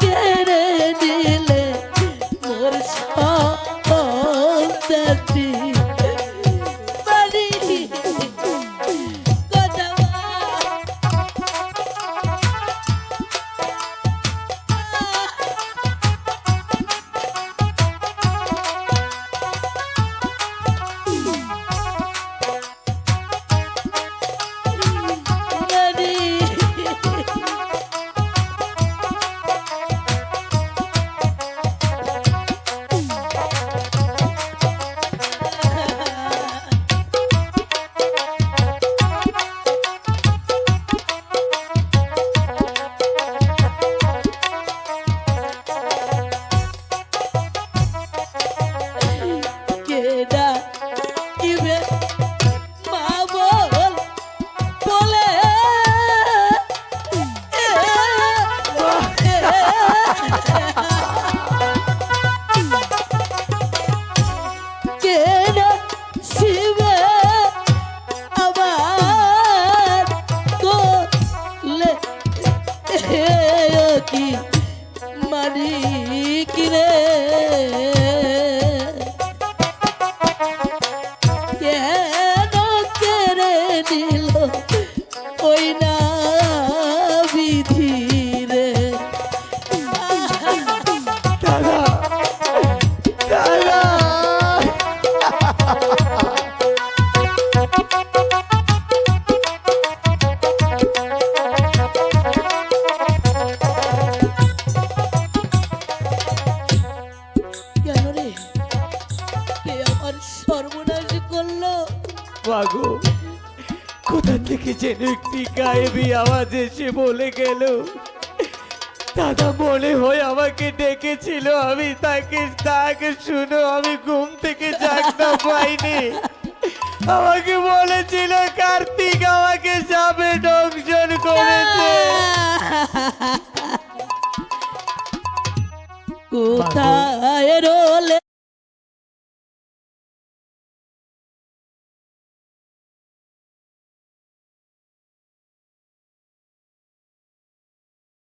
কেড়ে নিলে মোর সন্তানটি কি মাগো কোথা থেকে যেন একটি গায়েবী আওয়াজ এসে বলে গেল। দাদা মনে হয় আমাকে ডেকেছিল, আমি তাকে তাকে শুনো, আমি ঘুম থেকে জাগতে পাইনি। আমাকে বলেছিল, কার্তিক আমাকে যাবে দংশন করেছে। কোথায় রোলে